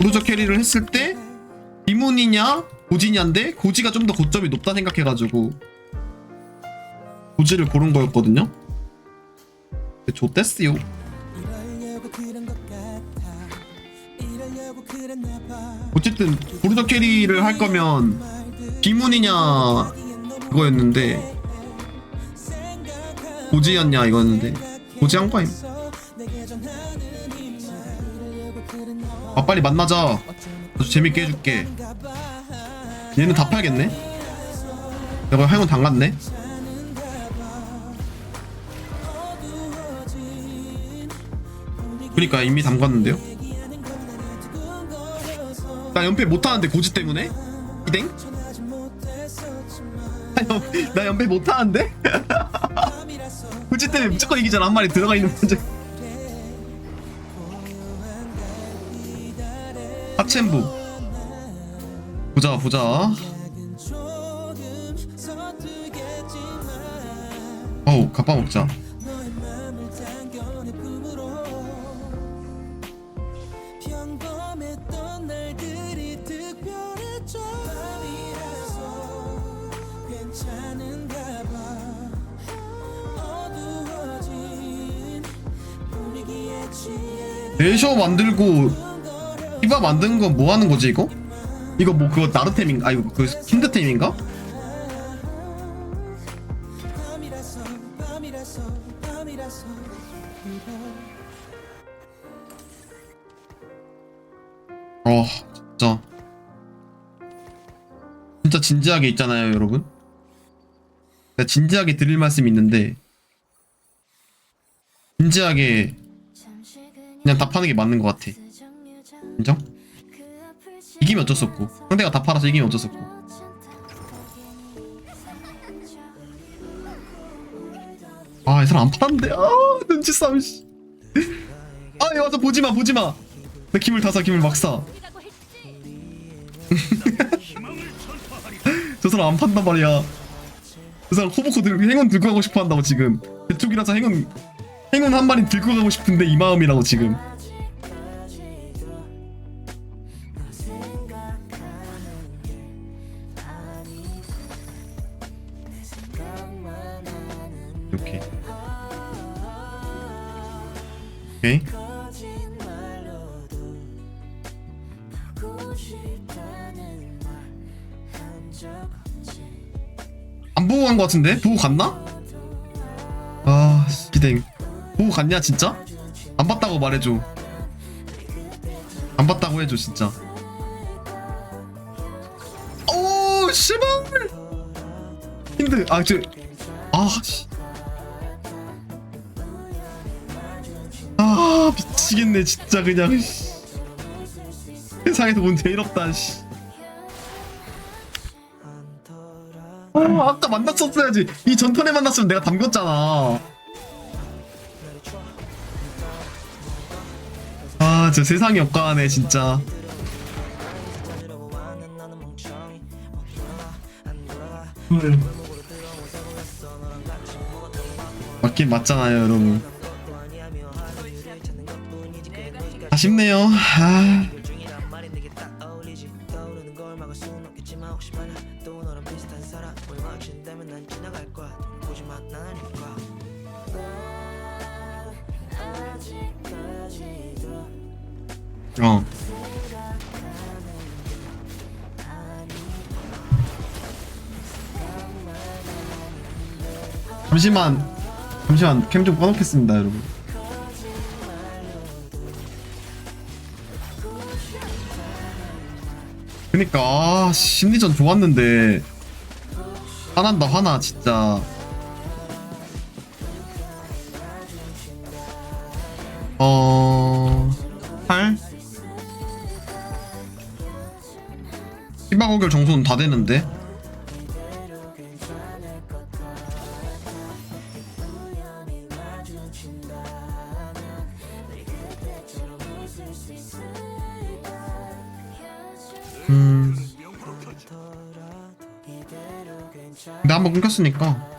브루저 캐리를 했을 때 비문이냐 고지냐인데 고지가 좀 더 고점이 높다 생각해가지고 고지를 고른 거였거든요. 좋댔어요. 어쨌든 브루저 캐리를 할 거면 비문이냐 그거였는데 고지였냐 이거였는데 고지한 거임. 아 빨리 만나자. 아주 재밌게 해줄게. 얘는 다 팔겠네. 내가 행운 당갔네. 그니까 이미 담갔는데요. 나 연패 못하는데 고지 때문에? 이댕? 나 연패 못하는데? 고지 때문에 무조건 이기잖아 한 마리 들어가 있는 문제 하첸부. 보자 보자. 어우 갑바 먹자. 내셔 만들고 히바 만드는 건뭐 하는 거지 이거? 이거 뭐 그거 나르템인가? 아 이거 그 킨드템인가? 어 진짜 진짜 진지하게 있잖아요 여러분 제가 진지하게 드릴 말씀이 있는데 진지하게 그냥 답하는 게 맞는 것 같아 인정? 이기면 어쩔 수 없고. 상대가 다 팔아서 이기면 어쩔 수 없고. 아이 사람 안 팔았는데? 아 눈치 싸움 씨. 아얘 와서 보지마 보지마. 나 기물 다사 기물 막사. 저 사람 안 판단 말이야. 저 사람 호보코 들고 행운 들고 가고 싶어 한다고 지금. 대쪽이라서 행운 행운 한 마리 들고 가고 싶은데 이 마음이라고 지금 이렇게 오케이 안 보고 간거 같은데? 보고 갔나? 아 기댕 보고 갔냐 진짜? 안 봤다고 말해줘 안 봤다고 해줘 진짜 오 씨발 힘들 아저아 씨. 미치겠네 진짜 그냥. 씨. 세상에서 본 제일 없다 씨. 아, 아까 만났었어야지. 이 전턴에 만났으면 내가 담겼잖아. 아 진짜 세상이 역가하네 진짜. 맞긴 맞잖아요 여러분 아쉽네요. 아. 어. 잠시만. 잠시만. 캠 좀 꺼놓겠습니다 여러분 그니까 아 심리전 좋았는데. 화난다 화나 진짜. 어... 8? 희망어결 정수는 다 되는데 음... 근데 한번 끊겼으니까